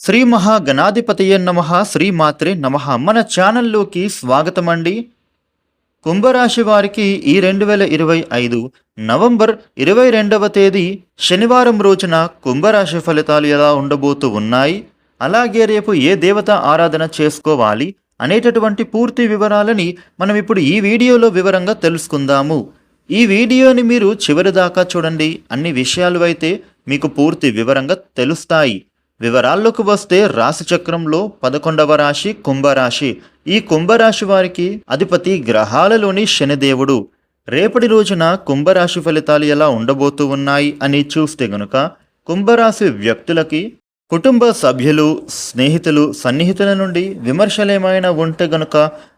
శ్రీ మహాగణాధిపతయ నమ శ్రీమాత్రే నమ. మన ఛానల్లోకి స్వాగతం అండి కుంభరాశి వారికి ఈ రెండు వేల ఇరవై ఐదు నవంబర్ ఇరవై రెండవ తేదీ శనివారం రోజున కుంభరాశి ఫలితాలు ఎలా ఉండబోతూ ఉన్నాయి? అలాగే రేపు ఏ దేవత ఆరాధన చేసుకోవాలి అనేటటువంటి పూర్తి వివరాలని మనం ఇప్పుడు ఈ వీడియోలో వివరంగా తెలుసుకుందాము. ఈ వీడియోని మీరు చివరి దాకా చూడండి. అన్ని విషయాలు అయితే మీకు పూర్తి వివరంగా తెలుస్తాయి. వివరాల్లోకి వస్తే రాశి చక్రంలో పదకొండవ రాశి కుంభరాశి ఈ కుంభరాశి వారికి అధిపతి గ్రహాలలోని శనిదేవుడు. రేపటి రోజున కుంభరాశి ఫలితాలు ఎలా ఉండబోతూ ఉన్నాయి అని చూస్తే గనుక కుంభరాశి వ్యక్తులకి కుటుంబ సభ్యులు స్నేహితులు సన్నిహితుల నుండి విమర్శలేమైనా ఉంటే గనుక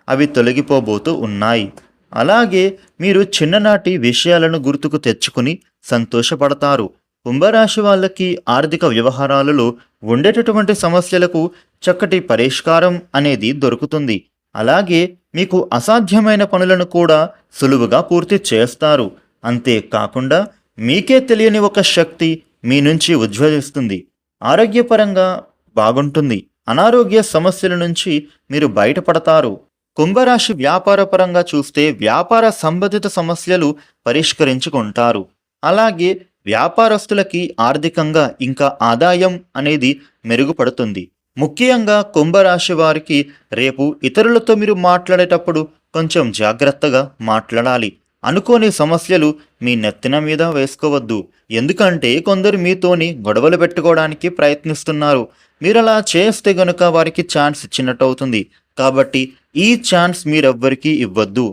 అవి తొలగిపోబోతూ ఉన్నాయి. అలాగే మీరు చిన్ననాటి విషయాలను గుర్తుకు తెచ్చుకుని సంతోషపడతారు. కుంభరాశి వాళ్ళకి ఆర్థిక వ్యవహారాలలో ఉండేటటువంటి సమస్యలకు చక్కటి పరిష్కారం అనేది దొరుకుతుంది. అలాగే మీకు అసాధ్యమైన పనులను కూడా సులువుగా పూర్తి చేస్తారు. అంతేకాకుండా మీకే తెలియని ఒక శక్తి మీ నుంచి ఉజ్వలిస్తుంది. ఆరోగ్యపరంగా బాగుంటుంది. అనారోగ్య సమస్యల నుంచి మీరు బయటపడతారు. కుంభరాశి వ్యాపారపరంగా చూస్తే వ్యాపార సంబంధిత సమస్యలు పరిష్కరించుకుంటారు. అలాగే వ్యాపారస్తులకి ఆర్థికంగా ఇంకా ఆదాయం అనేది మెరుగుపడుతుంది. ముఖ్యంగా కుంభరాశి వారికి రేపు ఇతరులతో మీరు మాట్లాడేటప్పుడు కొంచెం జాగ్రత్తగా మాట్లాడాలి. అనుకోని సమస్యలు మీ నెత్తిన మీద వేసుకోవద్దు. ఎందుకంటే కొందరు మీతోని గొడవలు పెట్టుకోవడానికి ప్రయత్నిస్తున్నారు. మీరు అలా చేస్తే గనుక వారికి ఛాన్స్ ఇచ్చినట్టు అవుతుంది కాబట్టి ఈ ఛాన్స్ మీరెవ్వరికీ ఇవ్వద్దు.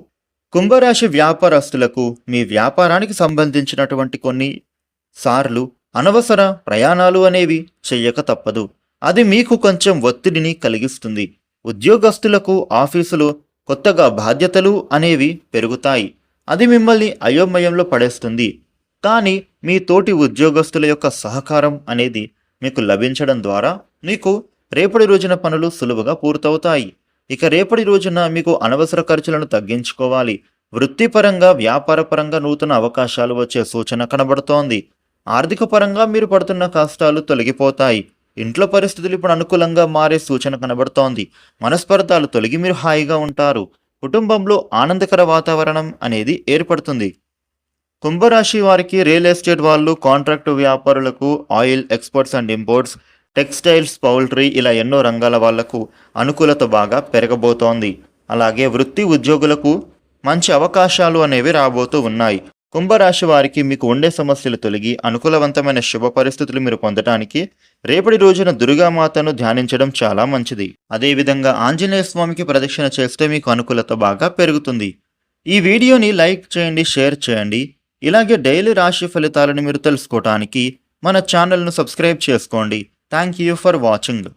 కుంభరాశి వ్యాపారస్తులకు మీ వ్యాపారానికి సంబంధించినటువంటి కొన్ని సార్లు అనవసర ప్రయాణాలు అనేవి చెయ్యక తప్పదు. అది మీకు కొంచెం ఒత్తిడిని కలిగిస్తుంది. ఉద్యోగస్తులకు ఆఫీసులో కొత్తగా బాధ్యతలు అనేవి పెరుగుతాయి. అది మిమ్మల్ని అయోమయంలో పడేస్తుంది. కానీ మీ తోటి ఉద్యోగస్తుల యొక్క సహకారం అనేది మీకు లభించడం ద్వారా మీకు రేపటి రోజున పనులు సులువుగా పూర్తవుతాయి. ఇక రేపటి రోజున మీకు అనవసర ఖర్చులను తగ్గించుకోవాలి. వృత్తిపరంగా వ్యాపారపరంగా నూతన అవకాశాలు వచ్చే సూచన కనబడుతోంది. ఆర్థిక పరంగా మీరు పడుతున్న కష్టాలు తొలగిపోతాయి. ఇంట్లో పరిస్థితులు ఇప్పుడు అనుకూలంగా మారే సూచన కనబడుతోంది. మనస్పర్ధాలు తొలగి మీరు హాయిగా ఉంటారు. కుటుంబంలో ఆనందకర వాతావరణం అనేది ఏర్పడుతుంది. కుంభరాశి వారికి రియల్ ఎస్టేట్ వాళ్ళు కాంట్రాక్టు వ్యాపారులకు oil exports and imports textiles poultry ఇలా ఎన్నో రంగాల వాళ్ళకు అనుకూలత బాగా పెరగబోతోంది. అలాగే వృత్తి ఉద్యోగులకు మంచి అవకాశాలు అనేవి రాబోతూ ఉన్నాయి. కుంభరాశి వారికి మీకు ఉండే సమస్యలు తొలగి అనుకూలవంతమైన శుభ పరిస్థితులు మీరు పొందటానికి రేపటి రోజున దుర్గామాతను ధ్యానించడం చాలా మంచిది. అదేవిధంగా ఆంజనేయ స్వామికి ప్రదక్షిణ చేస్తే మీకు అనుకూలత బాగా పెరుగుతుంది. ఈ వీడియోని లైక్ చేయండి షేర్ చేయండి. ఇలాగే డైలీ రాశి ఫలితాలను మీరు తెలుసుకోవటానికి మన ఛానల్ను సబ్స్క్రైబ్ చేసుకోండి. Thank you for watching.